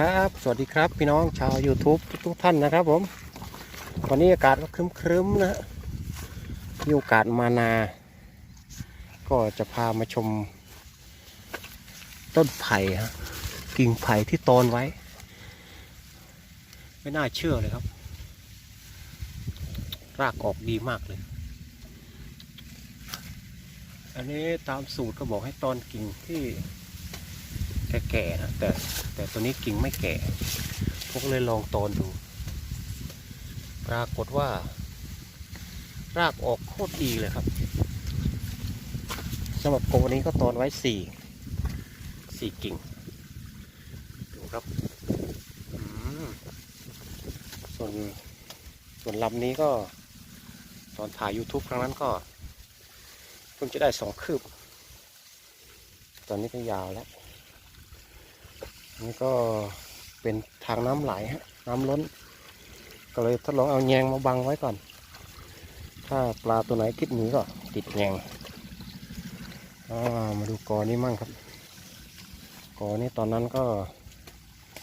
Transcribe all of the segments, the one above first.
ครับ สวัสดีครับ พี่น้องชาว YouTube ทุกท่านนะครับผมวันนี้อากาศก็ครึ้มๆนะฮะมีโอกาสมานา ก็จะพามาชม ต้นไผ่ฮะกิ่งไผ่ที่ตอนไว้ ไม่น่าเชื่อเลยครับ รากออกดีมากเลย อันนี้ตามสูตรก็บอกให้ตอนกิ่งที่ แก่ๆนะแต่แต่ตัวนี้กิ่งไม่แก่ พวกเลยลองตอนดู ปรากฏว่า รากออกโคตรดีเลยครับสำหรับโกนี้ก็ตอนไว้สี่สี่กิ่งดูครับส่วนส่วนลำนี้ก็ตอนถ่าย YouTube ครั้งนั้นก็เพิ่งจะได้สองคืบ ตอนนี้ก็ยาวแล้ว นี่ก็เป็นทางน้ำไหลฮะน้ำล้น ก็เลยทดลองเอาแยงมาบังไว้ก่อน ถ้าปลาตัวไหนคิดหนีก็ติดแยงามาดูกอนี้มั่งครับ กอนี้ตอนนั้นก็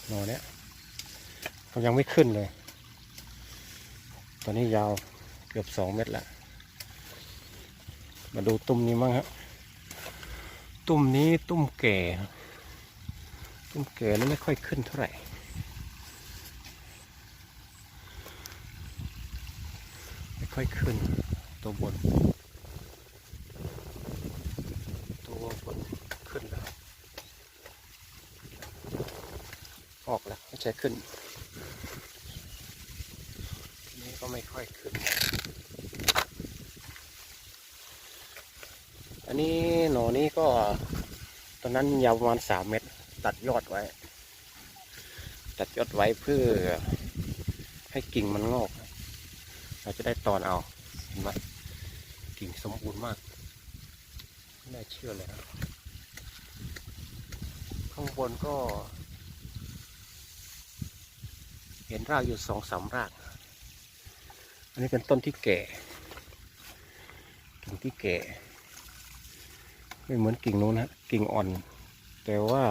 หนอเนี้ยมันยังไม่ขึ้นเลย ตอนนี้ยาวเกือบสองเมตรแล้ว มาดูตุ้มนี้มั่งฮะตุ้มนี้ตุ้มแก่ ต้นแก่นี่ไม่ค่อยขึ้นเท่าไหร่ไม่ค่อยขึ้นตัวบน ตัวบนขึ้นแล้วออกแล้วไม่ใช่ขึ้นนนี่ก็ไม่ค่อยขึ้น อันนี้หนอนี้ก็ตอนนั้นยาวประมาณสามเมตร ตัดยอดไว้ ตัดยอดไว้เพื่อให้กิ่งมันงอก เราจะได้ตอนเอาเห็นไหมกิ่งสมบูรณ์มากไม่น่าเชื่อเลยนะข้างบนก็ เห็นรากอยู่สองสามราก อันนี้เป็นต้นที่แก่ กิ่งที่แก่ ไม่เหมือนกิ่งนู้นนะกิ่งอ่อน แต่ว่า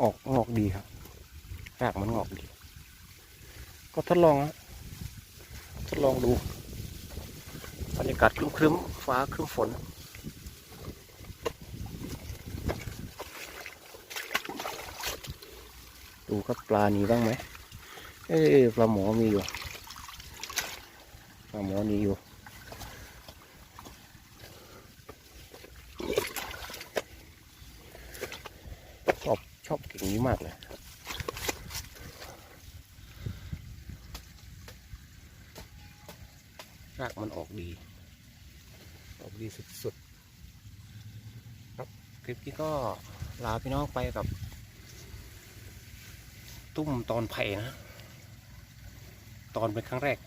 ออกงอกดีครับรากมันงอกดี ก็ทดลองฮะทดลองดูบรรยากาศครึ้มๆฟ้าครึ้มฝน ดูครับปลาหนีบ้างไหมเอ้ปลาหมอมีอยู่ปลาหมอนีอยู่ ชอบ ชอบกิ่งนี้มากเลยรากมันออกดี ออกดีสุดๆ ครับ คลิปนี้ก็ลาพี่น้องไปกับ ตุ้มตอนไผ่นะ ตอนเป็นครั้งแรก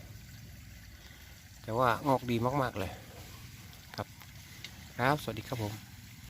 แต่ว่างอกดีมากๆเลย ครับ ครับ สวัสดีครับผม